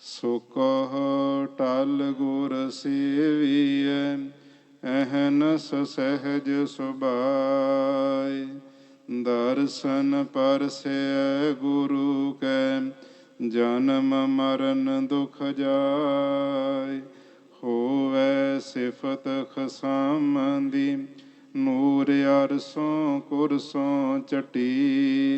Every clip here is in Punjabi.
ਸੁਕਹ ਟਲ ਗੁਰ ਸੇਵੀਐ ਅਹਨਸ ਸਹਿਜ ਸੁਭਾਈ ਦਰਸ਼ਨ ਪਰਸੈ ਗੁਰੂ ਕੈ, ਜਨਮ ਮਰਨ ਦੁਖ ਜਾਏ ਹੋਵੇ ਸਿਫਤ ਖਸਮੰਦੀ, ਨੂਰ ਅਰਸੋਂ ਕੁਰਸੋਂ ਚਟੀ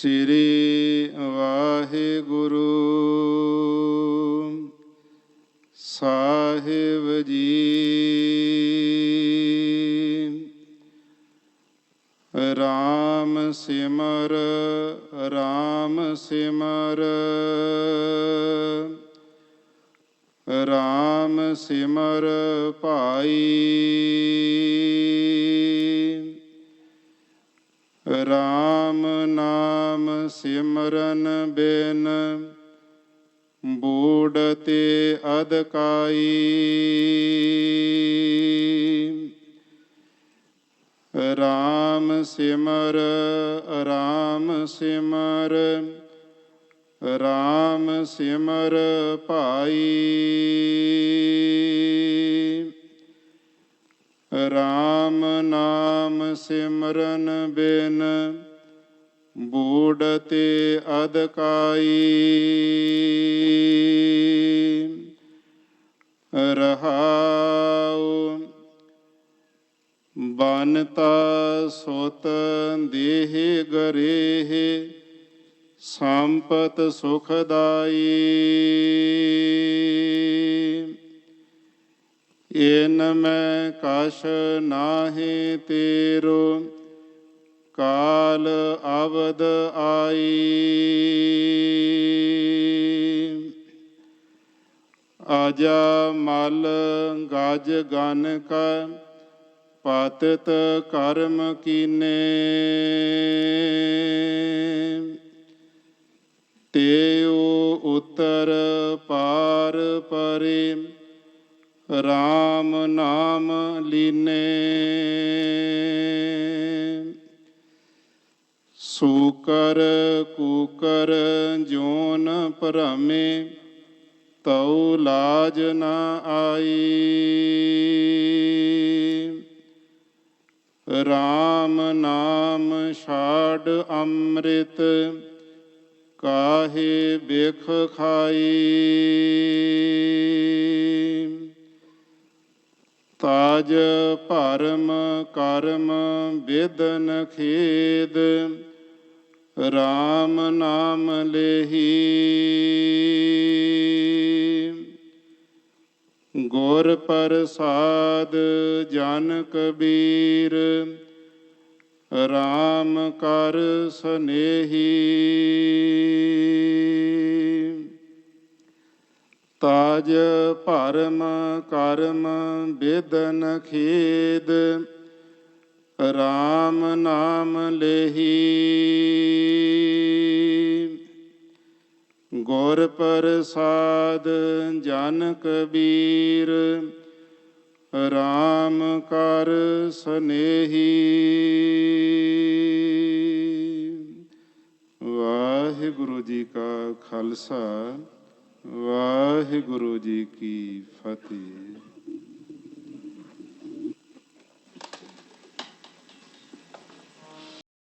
ਸ੍ਰੀ ਵਾਹਿਗੁਰੂ। ਸਾਹਿਬ ਜੀ। ਰਾਮ ਸਿਮਰ ਰਾਮ ਸਿਮਰ। ਰਾਮ ਸਿਮਰ ਭਾਈ। ਰਾਮ ਨਾਮ ਸਿਮਰਨ ਬਿਨ ਬੂੜ ਤੇ ਅਦਕਾਈ ਰਾਮ ਸਿਮਰ ਰਾਮ ਸਿਮਰ ਰਾਮ ਸਿਮਰ ਭਾਈ। ਰਾਮ ਨਾਮ ਸਿਮਰਨ ਬਿਨ ਬੂੜ ਤੇ ਅਦਕਾਈ ਰਹਾਉ ਬਨਤਾ ਸੁਤ ਦੇਹ ਗਰੇਹ ਸੰਪਤ ਸੁਖਦਾਈ ਇਨ ਮੈਂ ਕਛ ਨਾਹੀ ਤੇਰੋ, ਕਾਲ ਅਵਦ ਆਈ। ਆਜਾ ਮਲ ਗਜ ਗਨ ਕਾ, ਪਾਤਿਤ ਕਰਮ ਕੀਨੇ। ਤੇਉ ਉਤਰ ਪਾਰ ਪਰੇ RAM ਨਾਮ ਲੀਨੇ। ਸੂਕਰ ਕੂਕਰ ਜੋਨ ਭਰਮੇ, ਤਉ ਲਾਜ ਨਾ ਆਈ। RAM ਨਾਮ ਛਾੜ ਅੰਮ੍ਰਿਤ, ਕਾਹੇ ਬਿਖ ਖਾਈ। ਤਾਜ ਭਰਮ ਕਰਮ ਵਿਦਨ ਖੇਦ RAM ਨਾਮ ਲੇਹੀ। ਗੁਰ ਪ੍ਰਸਾਦ ਜਨ ਕਬੀਰ RAM ਕਰ ਸਨੇਹੀ। ਤਾਜ ਭਰਮ ਕਰਮ ਬੇਦਨ ਖੇਦ RAM ਨਾਮ ਲੇਹੀ। ਗੁਰ ਪ੍ਰਸਾਦ ਜਨ ਕਬੀਰ RAM ਕਰ ਸਨੇਹੀ। ਵਾਹਿਗੁਰੂ ਜੀ ਕਾ ਖਾਲਸਾ। ਵਾਹਿਗੁਰੂ ਜੀ ਕੀ ਫਤਿਹ।